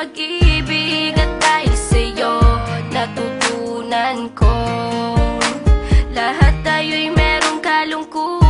pag-ibig At dahil sa'yo natutunan ko. Lahat tayo'y merong kalungkutan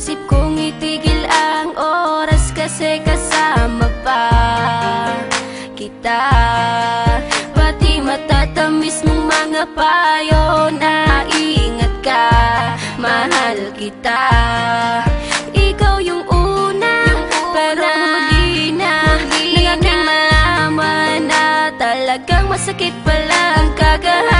Naisip kong itigil ang oras kasi kasama pa kita. Pati matatamis mong mga payo na ingat ka Mahal kita. Ikaw yung una, pero huli na Nang aking talagang masakit pala ang kagahantungan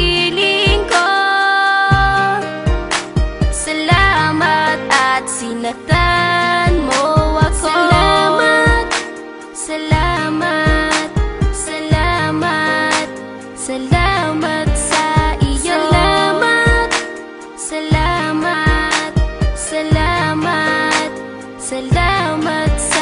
how much